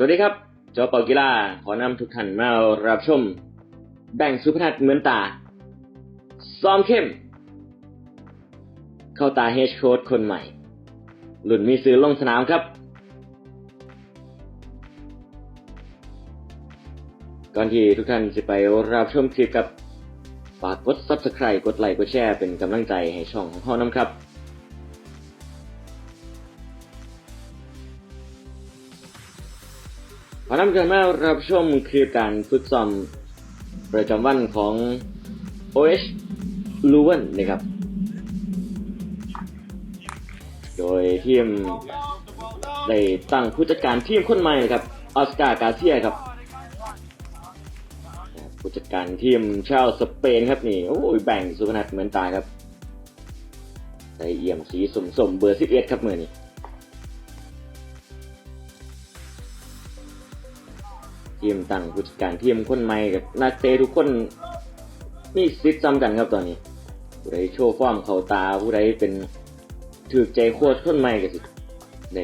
สวัสดีครับจอเป่ากีฬาขอนำทุกท่านมารับชม แบ่งสุพนัทเหมือนตา ซ้อมเข้ม เข้าตาเฮดโค้ดคนใหม่ หลุนมีซื้อลงสนามครับ ก่อนที่ทุกท่านจะไปรับชมคลิปกับฝากกด subscribe กดไลค์กดแชร์เป็นกำลังใจให้ช่องของพ่อน้ำครับ ขอนำกันมารับชมคลิปการฝึกซ้อมประจำวันของ OH l u w e n นะครับ โดยทีมได้ตั้งผู้จัดการทีมคนใหม่นะครับออสการ์กาเซียครับผู้จัดการทีมชาวสเปนครับนี่โอ้ยแบ่งสุพนัทเหมือนตายครับใส่เอี่ยมสีสมสมเบอร์สิบเอ็ดครับเมื่อนี้ ทีมตั้งผู้จัดการทีมคนใหม่กับนักเตะทุกคนมีสิทธิ์จำกันครับตอนนี้ ผู้ใดโชว์ฟอร์มเขาตา ผู้ใดเป็นถือใจโคตรคนใหม่ก็สิใน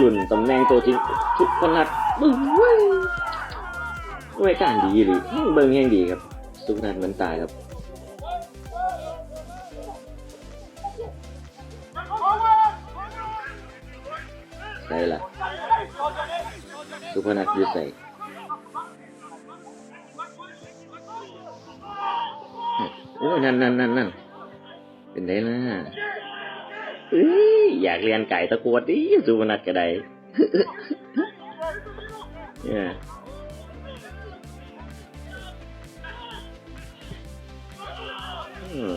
รุ่นตำแหน่งตัวจริงทุกคนนัดบึ้งเว้ยด้วยการดีหรือเบิ่งแห่งดีครับ สุนันมันตายครับใส่ละสุพนัทอยูใส่ อ้ยนั่นนั่นนั่นนั่นเป็นไงล่ะเอ้ยอยากเรียนไก่ตะกวดดิสุพนัทก็ได้เนี่ย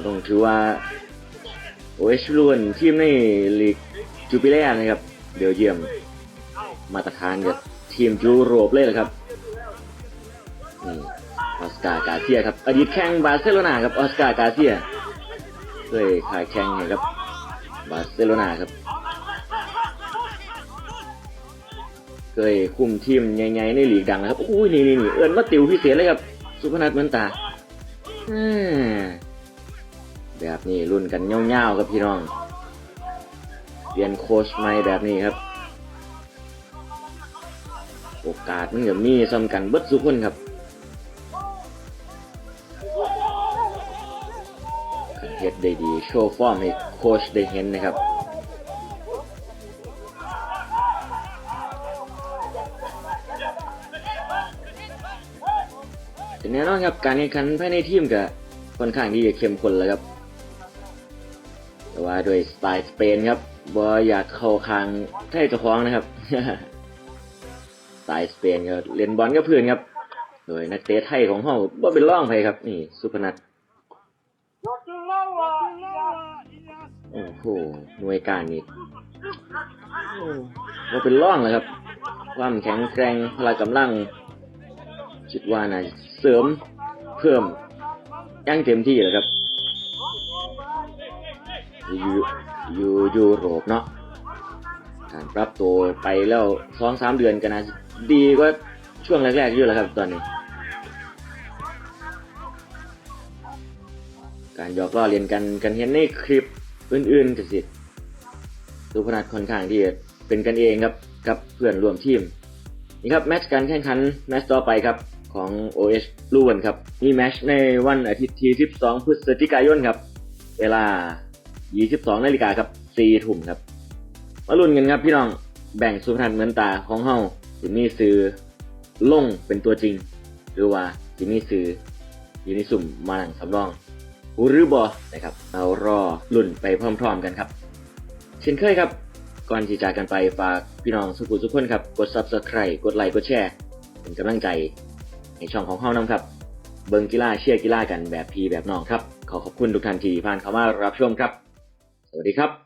ต้องถือว่าโอเอชล้วนทีมในลีกจูปิเลียนะครับ เดี๋ยวเยี่ยม มาตรฐานกับทีมยุโรปเลยนะครับออส การ์กาเซียครับ อดีตแข่งบาร์เซโลนาครับออสการ์กาเซียเคยขายแข่งให้กับ บาร์เซโลนาครับ เคยคุมทีมใหญ่ๆในลีกดังนะครับอุ้ยนี่นี่เอิญว่าติวพิเศษเลยครับ สุพนัทเหมือนตาแบบนี้รุ่นกันเง่าๆครับพี่น้องเปลี่ยนโค้ชใหม่แบบนี้ครับ โอกาสมันก็มีซ้ำกันเบิดสุกคนครับ ฮ็ดได้ดี โชว์ฟอร์มให้โค้ชได้เห็นนะครับแต่แน่นอนครับการแข่งขันภายในทีมก็ค่อนข้างที่จะเข้มข้นแล้วครับ แต่ว่าด้วยสไตล์สเปนครับบออยากเข้าคางไทยเจ้าของนะครับ สไตล์สเปนก็เล่นบอลกับเพื่อนครับ โดยนักเตะไทยของเขาบ่เป็นร่องไปครับ นี่ สุพนัท โอ้โหหน่วยการนี่โอ้บ่เป็นร่องเลยครับ ความแข็งแกร่งพละกำลังคิดว่าน่ะเสริมเพิ่มยังเต็มที่เลยครับอยู่อยู่ยุโรปเนาะการปรับตัวไปแล้วสองสามเดือนก็น่าจะดีกว่าช่วงแรกๆเยอะแล้วครับตอนนี้ การหยอกล้อเลียนกันกันเห็นในคลิป อื่นๆก็สิสุพนัทค่อนข้างที่เป็นกันเองครับกับเพื่อนร่วมทีม นี่ครับแมตช์การแข่งขันแมตช์ต่อไปครับของ OH ลูวนครับมีแมตช์ในวันอาทิตย์ที่ 12 พฤศจิกายนครับ เวลา 22นาฬิกาครับ4ทุ่มครับ มาลุ้นกันครับพี่น้องแบ่งสุพรรณเหมือนตาของเฮาสิมีซื้อลงเป็นตัวจริง หรือว่าสิมีซื้ออยู่ในสุ่มมาหนังสำรอง หรือบอนะครับเรารอลุ่นไปพร้อมๆกันครับ เช่นเคยครับ ก่อนที่จากกันไปฝากพี่น้องสุขุทุกคนครับ กด subscribe กดไลค์กดแชร์เป็นกำลังใจในช่องของเฮานำครับ เบิงกีฬาเชียร์กีฬากันแบบพีแบบน้องครับ ขอขอบคุณทุกท่านที่ผ่านเข้ามารับชมครับ สวัสดีครับ